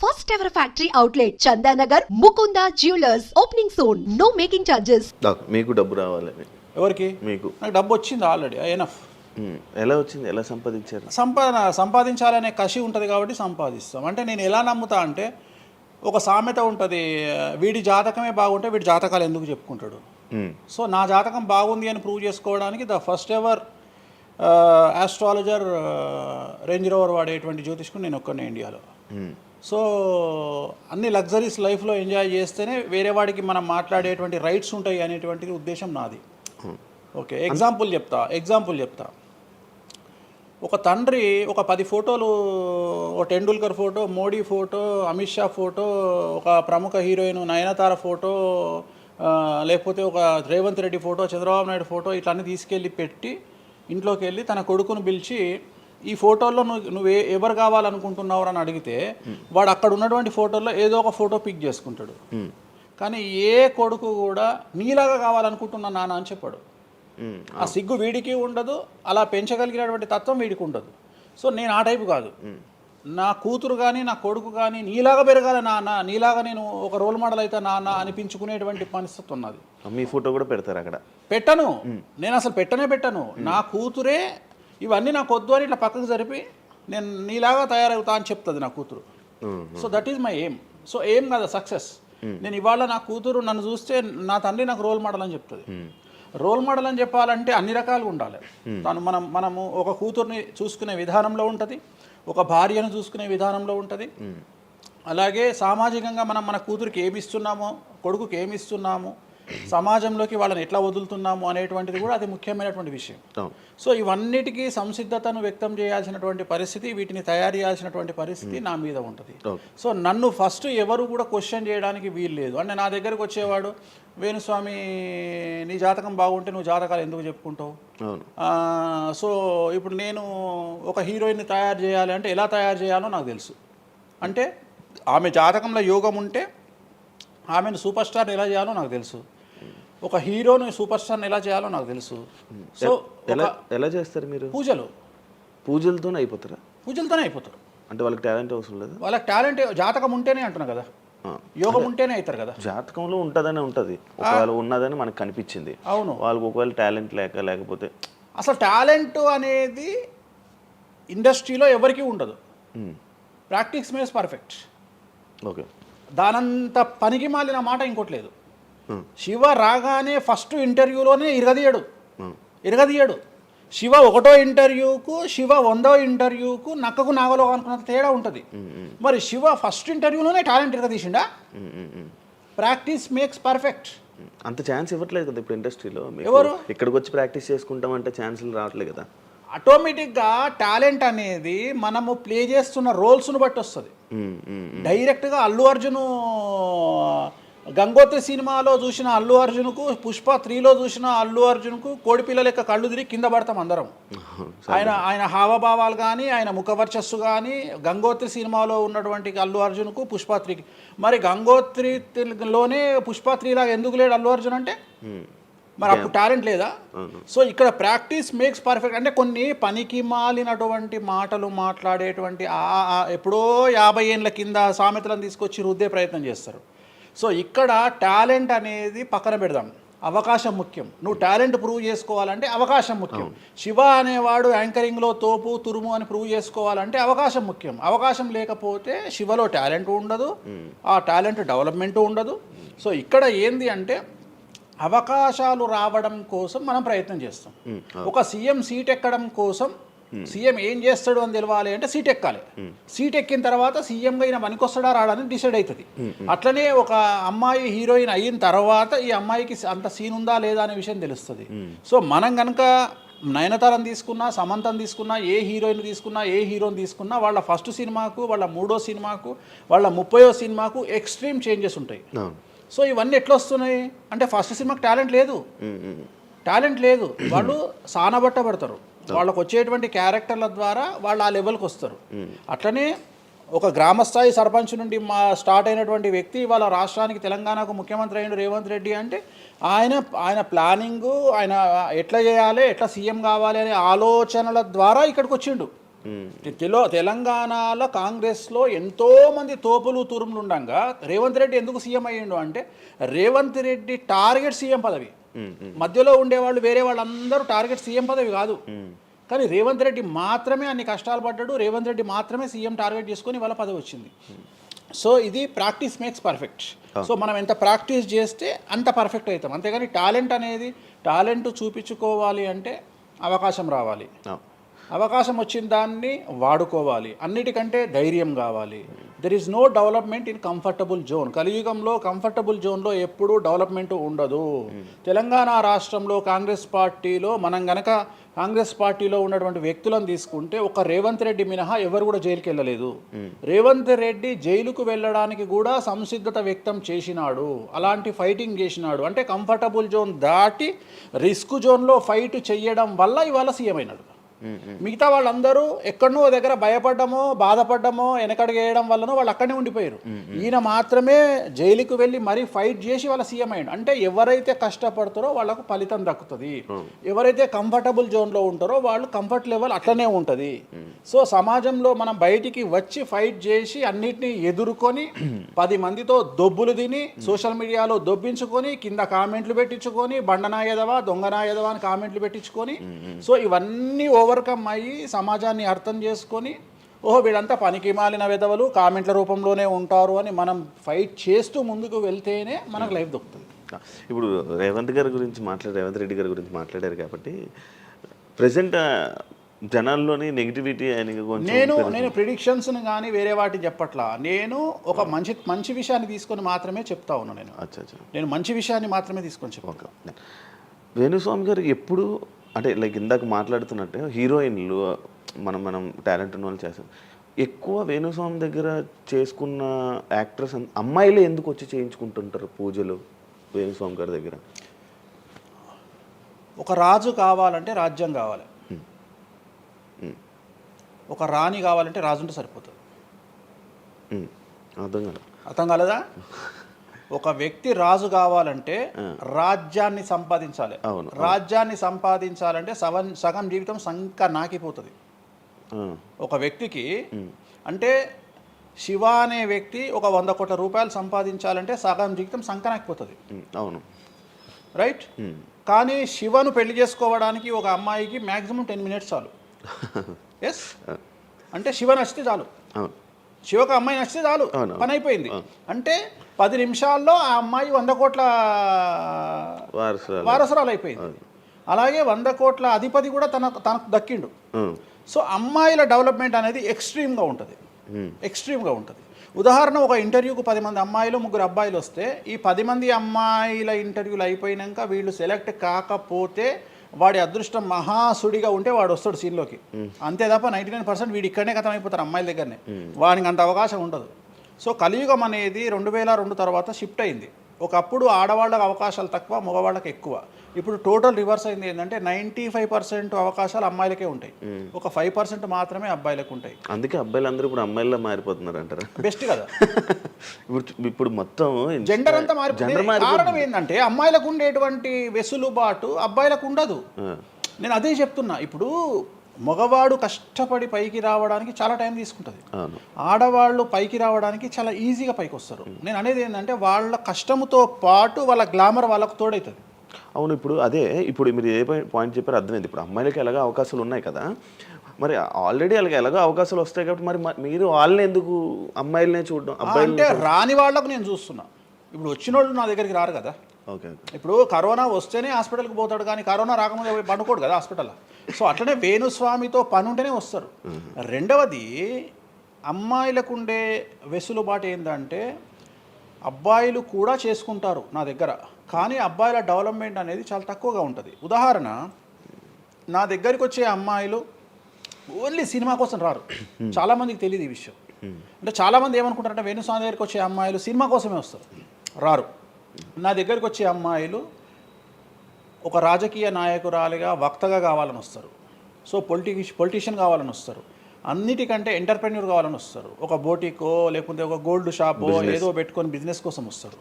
First ever factory outlet, Chandanagar, Mukunda Jewelers, opening soon. No making charges. Doctor మీకు డబ్బు రావాలని ఎవరికి? మీకు. నాకు డబ్బు వచ్చింది ఆల్రెడీ ఎనఫ్ ఉమ్, ఎలా వచ్చింది? ఎలా సంపాదించారు? సంపాదన సంపాదించాలనే కసి ఉంటుంది కాబట్టి సంపాదిస్తాం. అంటే నేను ఎలా నమ్ముతా అంటే ఒక సామెత ఉంటుంది వీడి జాతకమే బాగుంటే వీడి జాతకాలు ఎందుకు చెప్పుకుంటాడు? సో నా జాతకం బాగుంది అని ప్రూవ్ చేసుకోవడానికి the first ever astrologer Range Rover వాడేటువంటి జ్యోతిష్కుడు నేను ఒక్కనే ఇండియాలో. సో అన్ని లగ్జరీస్ లైఫ్లో ఎంజాయ్ చేస్తేనే వేరే వాడికి మనం మాట్లాడేటువంటి రైట్స్ ఉంటాయి అనేటువంటిది ఉద్దేశం నాది. ఓకే ఎగ్జాంపుల్ చెప్తా ఎగ్జాంపుల్ చెప్తా. ఒక తండ్రి ఒక పది ఫోటోలు ఒక Tendulkar photo Modi photo Amit Shah photo ఒక ప్రముఖ హీరోయిన్ నయనతార ఫోటో లేకపోతే ఒక రేవంత్ రెడ్డి ఫోటో చంద్రబాబు నాయుడు ఫోటో ఇట్లా అన్ని తీసుకెళ్ళి పెట్టి ఇంట్లోకి వెళ్ళి తన కొడుకును పిలిచి ఈ ఫోటోల్లో నువ్వు నువ్వు ఎవరు కావాలనుకుంటున్నావు అని అడిగితే వాడు అక్కడ ఉన్నటువంటి ఫోటోల్లో ఏదో ఒక ఫోటో పిక్ చేసుకుంటాడు. కానీ ఏ కొడుకు కూడా నీలాగా కావాలనుకుంటున్నా నాన్న అని చెప్పాడు. ఆ సిగ్గు వీడికి ఉండదు అలా పెంచగలిగినటువంటి తత్వం వీడికి ఉండదు. సో నేను ఆ టైపు కాదు. నా కూతురు కానీ నా కొడుకు కానీ నీలాగా పెరగాలి నాన్న నీలాగా నేను ఒక రోల్ మోడల్ అయితే నాన్న అనిపించుకునేటువంటి పరిస్థితి ఉన్నది. మీ ఫోటో కూడా పెడతారు అక్కడ. పెట్టను. నేను అసలు పెట్టనే పెట్టను. నా కూతురే ఇవన్నీ నాకు వద్దు అని ఇట్లా పక్కకు జరిపి నేను నీలాగా తయారవుతా అని చెప్తుంది నా కూతురు. So that is my aim so aim కదా సక్సెస్ నేను ఇవాళ నా కూతురు నన్ను చూస్తే నా తండ్రి నాకు రోల్ మోడల్ అని చెప్తుంది. రోల్ మోడల్ అని చెప్పాలంటే అన్ని రకాలుగా ఉండాలి. తను మనం మనము ఒక కూతుర్ని చూసుకునే విధానంలో ఉంటుంది ఒక భార్యను చూసుకునే విధానంలో ఉంటుంది. అలాగే సామాజికంగా మనం మన కూతురికి ఏమి ఇస్తున్నామో కొడుకుకి ఏమి ఇస్తున్నాము సమాజంలోకి వాళ్ళని ఎట్లా వదులుతున్నాము అనేటువంటిది కూడా అది ముఖ్యమైనటువంటి విషయం. సో ఇవన్నిటికీ సంసిద్ధతను వ్యక్తం చేయాల్సినటువంటి పరిస్థితి వీటిని తయారు చేయాల్సినటువంటి పరిస్థితి నా మీద ఉంటుంది. సో నన్ను ఫస్ట్ ఎవరు కూడా క్వశ్చన్ చేయడానికి వీలు లేదు. అంటే నా దగ్గరకు వచ్చేవాడు వేణుస్వామి నీ జాతకం బాగుంటే నువ్వు జాతకాలు ఎందుకు చెప్పుకుంటావు? సో ఇప్పుడు నేను ఒక హీరోయిన్ని తయారు చేయాలి అంటే ఎలా తయారు చేయాలో నాకు తెలుసు. అంటే ఆమె జాతకంలో యోగం ఉంటే ఆమెను సూపర్ స్టార్ ఎలా చేయాలో నాకు తెలుసు. ఒక హీరోని సూపర్ స్టార్ని ఎలా చేయాలో నాకు తెలుసు. సో ఎలా ఎలా చేస్తారు మీరు? పూజలు. పూజలతోనే అయిపోతారా? పూజలతోనే అయిపోతారు. అంటే వాళ్ళకి టాలెంట్ అవసరం లేదా? వాళ్ళకి టాలెంట్ జాతకం ఉంటేనే అంటున్నా కదా. యోగం ఉంటేనే అవుతారు కదా. జాతకంలో ఉంటుందనే ఉంటుంది. ఒకవేళ ఉన్నదని మనకు కనిపించింది. అవును. వాళ్ళకి ఒకవేళ టాలెంట్ లేక లేకపోతే అసలు టాలెంట్ అనేది ఇండస్ట్రీలో ఎవరికీ ఉండదు. Practice makes perfect. ఓకే. దానంత పనికి మాలిన మాట ఇంకోటి లేదు. శివ రాగానే ఫస్ట్ ఇంటర్వ్యూలోనే ఇరగదీయడు. ఇరగదీయడు. శివ ఒకటో ఇంటర్వ్యూకు శివ వందో ఇంటర్వ్యూకు నక్కకు నాగలో అనుకున్నంత తేడా ఉంటుంది. మరి శివ ఫస్ట్ ఇంటర్వ్యూలోనే టాలెంట్ ఇరగదీసిండా. Practice makes perfect. అంత ఛాన్స్ ఇవ్వట్లేదు కదా ఇప్పుడు ఇండస్ట్రీలో? ఎవరు? ఇక్కడికి వచ్చి ప్రాక్టీస్ చేసుకుంటామంటే ఛాన్సులు రావట్లేదు కదా. ఆటోమేటిక్గా టాలెంట్ అనేది మనము ప్లే చేస్తున్న రోల్స్ను బట్టి వస్తుంది. డైరెక్ట్గా అల్లు అర్జున్ గంగోత్రి సినిమాలో చూసిన అల్లు అర్జున్కు పుష్ప త్రీలో చూసిన అల్లు అర్జున్కు కోడి పిల్ల లెక్క కళ్ళు తిరిగి కింద పడతాం అందరం. ఆయన ఆయన హావభావాలు కానీ ఆయన ముఖవర్చస్సు కానీ గంగోత్రి సినిమాలో ఉన్నటువంటి అల్లు అర్జున్కు పుష్ప త్రీకి మరి గంగోత్రిలోనే పుష్ప త్రీలాగా ఎందుకు లేడు అల్లు అర్జున్ అంటే? మరి అప్పుడు టాలెంట్ లేదా. సో ఇక్కడ ప్రాక్టీస్ మేక్స్ పర్ఫెక్ట్. అంటే కొన్ని పనికి మాలినటువంటి మాటలు మాట్లాడేటువంటి ఎప్పుడో యాభై ఏళ్ళ కింద సామెతలను తీసుకొచ్చి రుద్దే ప్రయత్నం చేస్తారు. సో ఇక్కడ టాలెంట్ అనేది పక్కన పెడదాం. అవకాశం ముఖ్యం. నువ్వు టాలెంట్ ప్రూవ్ చేసుకోవాలంటే అవకాశం ముఖ్యం. శివ అనేవాడు యాంకరింగ్లో తోపు తురుము అని ప్రూవ్ చేసుకోవాలంటే అవకాశం ముఖ్యం. అవకాశం లేకపోతే శివలో టాలెంట్ ఉండదు. ఆ టాలెంట్ డెవలప్మెంట్ ఉండదు. సో ఇక్కడ ఏంది అంటే అవకాశాలు రావడం కోసం మనం ప్రయత్నం చేస్తాం. ఒక సీఎం సీట్ ఎక్కడం కోసం సీఎం ఏం చేస్తాడు అని తెలవాలి అంటే సీట్ ఎక్కాలి. సీట్ ఎక్కిన తర్వాత సీఎంగా ఈయన పనికొస్తాడా రాడని డిసైడ్ అవుతుంది. అట్లనే ఒక అమ్మాయి హీరోయిన్ అయిన తర్వాత ఈ అమ్మాయికి అంత సీన్ ఉందా లేదా అనే విషయం తెలుస్తుంది. సో మనం కనుక నయనతారని తీసుకున్నా సమంతని తీసుకున్నా ఏ హీరోయిన్ తీసుకున్నా ఏ హీరోని తీసుకున్నా వాళ్ళ ఫస్ట్ సినిమాకు వాళ్ళ మూడో సినిమాకు వాళ్ళ ముప్పయో సినిమాకు ఎక్స్ట్రీమ్ చేంజెస్ ఉంటాయి. సో ఇవన్నీ ఎట్లా వస్తున్నాయి? అంటే ఫస్ట్ సినిమాకి టాలెంట్ లేదు. టాలెంట్ లేదు. వాళ్ళు సానబట్టబడతారు. వాళ్ళకు వచ్చేటువంటి క్యారెక్టర్ల ద్వారా వాళ్ళు ఆ లెవెల్కి వస్తారు. అట్లనే ఒక గ్రామస్థాయి సర్పంచ్ నుండి మా స్టార్ట్ అయినటువంటి వ్యక్తి వాళ్ళ రాష్ట్రానికి తెలంగాణకు ముఖ్యమంత్రి అయిన రేవంత్ రెడ్డి అంటే ఆయన ఆయన ప్లానింగు ఆయన ఎట్లా చేయాలి ఎట్లా సీఎం కావాలి అనే ఆలోచనల ద్వారా ఇక్కడికి వచ్చిండు. తెలో తెలంగాణలో కాంగ్రెస్లో ఎంతో మంది తోపులు తురుములు ఉండగా రేవంత్ రెడ్డి ఎందుకు సీఎం అయ్యిండు అంటే రేవంత్ రెడ్డి టార్గెట్ సీఎం పదవి. మధ్యలో ఉండేవాళ్ళు వేరే వాళ్ళందరూ టార్గెట్ సీఎం పదవి కాదు. కానీ రేవంత్ రెడ్డి మాత్రమే అన్ని కష్టాలు పడ్డాడు రేవంత్ రెడ్డి మాత్రమే సీఎం టార్గెట్ చేసుకొని వాళ్ళ పదవి వచ్చింది. సో ఇది ప్రాక్టీస్ మేక్స్ పర్ఫెక్ట్. సో మనం ఎంత ప్రాక్టీస్ చేస్తే అంత పర్ఫెక్ట్ అవుతాం. అంతేగాని టాలెంట్ అనేది టాలెంట్ చూపించుకోవాలి అంటే అవకాశం రావాలి. అవకాశం వచ్చిన దాన్ని వాడుకోవాలి. అన్నిటికంటే ధైర్యం కావాలి. There is no development in comfortable zone కలియుగంలో కంఫర్టబుల్ జోన్లో ఎప్పుడూ డెవలప్మెంట్ ఉండదు. తెలంగాణ రాష్ట్రంలో కాంగ్రెస్ పార్టీలో మనం గనక కాంగ్రెస్ పార్టీలో ఉన్నటువంటి వ్యక్తులను తీసుకుంటే ఒక రేవంత్ రెడ్డి మినహా ఎవరు కూడా జైలుకి వెళ్ళలేదు. రేవంత్ రెడ్డి జైలుకు వెళ్ళడానికి కూడా సంసిద్ధత వ్యక్తం చేసినాడు. అలాంటి ఫైటింగ్ చేసినాడు. అంటే కంఫర్టబుల్ జోన్ దాటి రిస్క్ జోన్లో ఫైట్ చేయడం వల్ల ఇవాళ సీఎం అయినాడు. మిగతా వాళ్ళందరూ ఎక్కడనో దగ్గర భయపడ్డమో బాధపడ్డమో వెనకడుగు వేయడం వల్లనో వాళ్ళు అక్కడనే ఉండిపోయారు. ఈయన మాత్రమే జైలుకు వెళ్ళి మరీ ఫైట్ చేసి వాళ్ళ సీఎం అయ్యాడు. అంటే ఎవరైతే కష్టపడతారో వాళ్ళకు ఫలితం దక్కుతుంది. ఎవరైతే కంఫర్టబుల్ జోన్లో ఉంటారో వాళ్ళు కంఫర్ట్ లెవెల్ అట్లనే ఉంటుంది. సో సమాజంలో మనం బయటికి వచ్చి ఫైట్ చేసి అన్నిటినీ ఎదుర్కొని పది మందితో దొబ్బులు తిని సోషల్ మీడియాలో దొబ్బించుకొని కింద కామెంట్లు పెట్టించుకొని బండనాయదవా దొంగనాయదవా అని కామెంట్లు పెట్టించుకొని సో ఇవన్నీ ఓవర్కమ్ అయ్యి సమాజాన్ని అర్థం చేసుకొని ఓహో వీళ్ళంతా పనికి మాలిన విధవలు కామెంట్ల రూపంలోనే ఉంటారు అని మనం ఫైట్ చేస్తూ ముందుకు వెళ్తేనే మనకు లైఫ్ దొరుకుతుంది. ఇప్పుడు రేవంత్ గారి గురించి మాట్లాడారు రేవంత్ రెడ్డి గారి గురించి మాట్లాడారు కాబట్టి ప్రజెంట్ జనాల్లోని నెగిటివిటీ నేను నేను ప్రిడిక్షన్స్ని కానీ వేరే వాటిని చెప్పట్లా. నేను ఒక మంచి మంచి విషయాన్ని తీసుకొని మాత్రమే చెప్తా ఉన్నాను నేను. నేను మంచి విషయాన్ని మాత్రమే తీసుకొని చెప్పాను వేణుస్వామి గారు ఎప్పుడు అంటే లైక్ ఇందాక మాట్లాడుతున్నట్టే హీరోయిన్లు మనం మనం టాలెంట్ ఉన్న వాళ్ళు చేస్తాం ఎక్కువ వేణుస్వామి దగ్గర చేసుకున్న యాక్ట్రెస్ అమ్మాయిలే ఎందుకు వచ్చి చేయించుకుంటుంటారు పూజలు వేణుస్వామి గారి దగ్గర? ఒక రాజు కావాలంటే రాజ్యం కావాలి. ఒక రాణి కావాలంటే రాజు ఉంటే సరిపోతుంది అర్థం కదా అర్థం కాలేదా? ఒక వ్యక్తి రాజు కావాలంటే రాజ్యాన్ని సంపాదించాలి. అవును. రాజ్యాన్ని సంపాదించాలంటే సగం సగం జీవితం సంక నాకిపోతుంది. ఒక వ్యక్తికి అంటే శివ అనే వ్యక్తి ఒక వంద కోట్ల రూపాయలు సంపాదించాలంటే సగం జీవితం సంకనాకిపోతుంది అవును. రైట్. కానీ శివను పెళ్ళి చేసుకోవడానికి ఒక అమ్మాయికి మ్యాక్సిమం టెన్ మినిట్స్ చాలు. ఎస్ అంటే శివ నచ్చితే చాలు. అవును. శివకు అమ్మాయి నచ్చితే చాలు. పని అయిపోయింది. అంటే పది నిమిషాల్లో ఆ అమ్మాయి వంద కోట్ల వారసురాలు. వారసురాలు అయిపోయింది. అలాగే వంద కోట్ల అధిపతి కూడా తన తనకు దక్కిండు. సో అమ్మాయిల డెవలప్మెంట్ అనేది ఎక్స్ట్రీమ్గా ఉంటుంది. ఎక్స్ట్రీమ్గా ఉంటుంది. ఉదాహరణ ఒక ఇంటర్వ్యూకు పది మంది అమ్మాయిలు ముగ్గురు అబ్బాయిలు వస్తే ఈ పది మంది అమ్మాయిల ఇంటర్వ్యూలు అయిపోయినాక వీళ్ళు సెలెక్ట్ కాకపోతే వాడి అదృష్టం మహాసుడిగా ఉంటే వాడు వస్తాడు సీన్లోకి. అంతే తప్ప నైంటీ నైన్ పర్సెంట్ వీడు ఇక్కడనే కథం అయిపోతారు అమ్మాయిల దగ్గరనే. వాడికి అంత అవకాశం ఉండదు. సో కలియుగం అనేది రెండు వేల రెండు తర్వాత షిఫ్ట్ అయింది. ఒకప్పుడు ఆడవాళ్ళకి అవకాశాలు తక్కువ మగవాళ్ళకి ఎక్కువ. ఇప్పుడు టోటల్ రివర్స్ అయింది ఏంటంటే నైంటీ ఫైవ్ పర్సెంట్ అవకాశాలు అమ్మాయిలకే ఉంటాయి. ఒక ఫైవ్ పర్సెంట్ మాత్రమే అబ్బాయిలకు ఉంటాయి. అందుకే అబ్బాయిలందరూ ఇప్పుడు అమ్మాయిలా మారిపోతున్నారు అంటారా బెస్ట్ కదా. ఇప్పుడు ఇప్పుడు మొత్తం జెండర్ అంతా మారిపోయింది. జెండర్ మారి కారణం ఏంటంటే అమ్మాయిలకు ఉండేటువంటి వెసులుబాటు అబ్బాయిలకు ఉండదు. నేను అదే చెప్తున్నా. ఇప్పుడు మగవాడు కష్టపడి పైకి రావడానికి చాలా టైం తీసుకుంటుంది. ఆడవాళ్ళు పైకి రావడానికి చాలా ఈజీగా పైకి వస్తారు నేను అనేది ఏంటంటే వాళ్ళ కష్టముతో పాటు వాళ్ళ గ్లామర్ వాళ్ళకు తోడవుతుంది అవును ఇప్పుడు అదే ఇప్పుడు మీరు ఏ పాయింట్ చెప్పారు అర్థమైంది. ఇప్పుడు అమ్మాయిలకి ఎలాగో అవకాశాలు ఉన్నాయి కదా. మరి ఆల్రెడీ అలాగే ఎలాగో అవకాశాలు వస్తాయి కాబట్టి మరి మీరు వాళ్ళని ఎందుకు అమ్మాయిలనే చూడడం అంటే రాని వాళ్ళకు నేను చూస్తున్నా. ఇప్పుడు వచ్చిన వాళ్ళు నా దగ్గరికి రారు కదా. ఇప్పుడు కరోనా వస్తేనే హాస్పిటల్కి పోతాడు కానీ కరోనా రాకముందే పండుకోడు కదా హాస్పిటల్ సో అట్లనే వేణుస్వామితో పని ఉంటేనే వస్తారు రెండవది అమ్మాయిలకు ఉండే వెసులుబాటు ఏంటంటే అబ్బాయిలు కూడా చేసుకుంటారు నా దగ్గర. కానీ అబ్బాయిల డెవలప్మెంట్ అనేది చాలా తక్కువగా ఉంటుంది. ఉదాహరణ నా దగ్గరికి వచ్చే అమ్మాయిలు ఓన్లీ సినిమా కోసం రారు. చాలామందికి తెలియదు ఈ విషయం. అంటే చాలామంది ఏమనుకుంటారంటే వేణుస్వామి దగ్గరికి వచ్చే అమ్మాయిలు సినిమా కోసమే వస్తారు. రారు. నా దగ్గరికి వచ్చే అమ్మాయిలు ఒక రాజకీయ నాయకురాలిగా వక్తగా కావాలని వస్తారు. సో పొలిటి పొలిటీషియన్ కావాలని వస్తారు. అన్నిటికంటే ఎంటర్ప్రెన్యూర్ కావాలని వస్తారు. ఒక బోటికో లేకపోతే ఒక గోల్డ్ షాపో ఏదో పెట్టుకొని బిజినెస్ కోసం వస్తారు.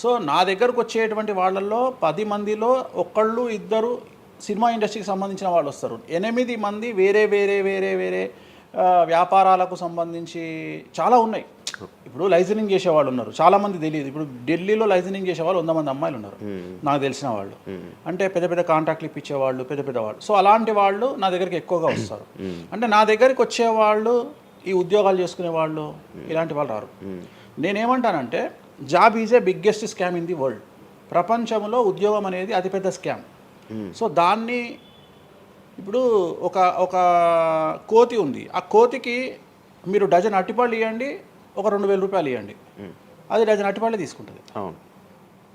సో నా దగ్గరకు వచ్చేటువంటి వాళ్ళల్లో పది మందిలో ఒకళ్ళు ఇద్దరు సినిమా ఇండస్ట్రీకి సంబంధించిన వాళ్ళు వస్తారు. ఎనిమిది మంది వేరే వేరే వేరే వేరే వ్యాపారాలకు సంబంధించి చాలా ఉన్నాయి. ఇప్పుడు లైసెనింగ్ చేసే వాళ్ళు ఉన్నారు. చాలా మంది తెలియదు. ఇప్పుడు ఢిల్లీలో లైసెనింగ్ చేసే వాళ్ళు వంద మంది అమ్మాయిలు ఉన్నారు. నాకు తెలిసిన వాళ్ళు. అంటే పెద్ద పెద్ద కాంట్రాక్ట్లు ఇప్పించే వాళ్ళు పెద్ద పెద్ద వాళ్ళు. సో అలాంటి వాళ్ళు నా దగ్గరికి ఎక్కువగా వస్తారు. అంటే నా దగ్గరికి వచ్చే వాళ్ళు ఈ ఉద్యోగాలు చేసుకునే వాళ్ళు ఇలాంటి వాళ్ళు రారు. నేనేమంటానంటే job is a biggest scam in the world ప్రపంచంలో ఉద్యోగం అనేది అతిపెద్ద స్కామ్ సో దాన్ని ఇప్పుడు ఒక ఒక కోతి ఉంది. ఆ కోతికి మీరు డజన్ అట్టిపళ్ళు ఇవ్వండి ఒక రెండు వేల రూపాయలు ఇవ్వండి. అది డజన్ అట్టిపళ్ళే తీసుకుంటుంది. అవును.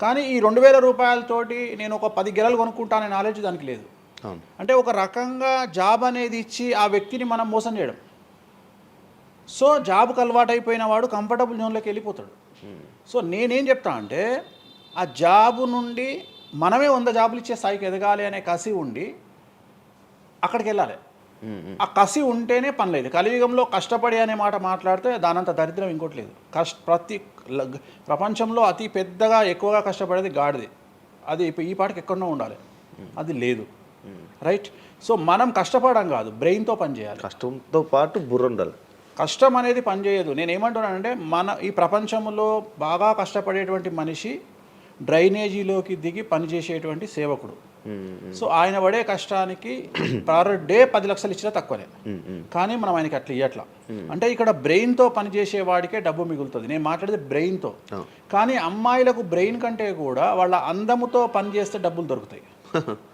కానీ ఈ రెండు వేల రూపాయలతోటి నేను ఒక పది గెలలు కొనుక్కుంటాననే నాలెడ్జ్ దానికి లేదు. అంటే ఒక రకంగా జాబ్ అనేది ఇచ్చి ఆ వ్యక్తిని మనం మోసం చేయడం. సో జాబ్కి అలవాటైపోయిన వాడు కంఫర్టబుల్ జోన్లోకి వెళ్ళిపోతాడు. సో నేనేం చెప్తా అంటే ఆ జాబ్ నుండి మనమే వంద జాబులు ఇచ్చే స్థాయికి ఎదగాలి అనే కసి ఉండి అక్కడికి వెళ్ళాలి. ఆ కసి ఉంటేనే పని లేదు. కలియుగంలో కష్టపడి అనే మాట మాట్లాడితే దానంత దరిద్రం ఇంకోటి లేదు. కష్ట ప్రతి ప్రపంచంలో అతి పెద్దగా ఎక్కువగా కష్టపడేది గాడిది. అది ఈ పాటికి ఎక్కడో ఉండాలి. అది లేదు. రైట్? సో మనం కష్టపడడం కాదు బ్రెయిన్తో పని చేయాలి. కష్టంతో పాటు బుర్ర ఉండాలి కష్టం అనేది పనిచేయదు నేను ఏమంటున్నానంటే మన ఈ ప్రపంచంలో బాగా కష్టపడేటువంటి మనిషి డ్రైనేజీలోకి దిగి పనిచేసేటువంటి సేవకుడు. సో ఆయన పడే కష్టానికి పర్ డే పది లక్షలు ఇచ్చినా తక్కువనే. కానీ మనం ఆయనకి అట్లా ఇవ్వట్లా అంటే ఇక్కడ బ్రెయిన్తో పనిచేసే వాడికే డబ్బు మిగులుతుంది. నేను మాట్లాడేది బ్రెయిన్తో. కానీ అమ్మాయిలకు బ్రెయిన్ కంటే కూడా వాళ్ళ అందముతో పనిచేస్తే డబ్బులు దొరుకుతాయి.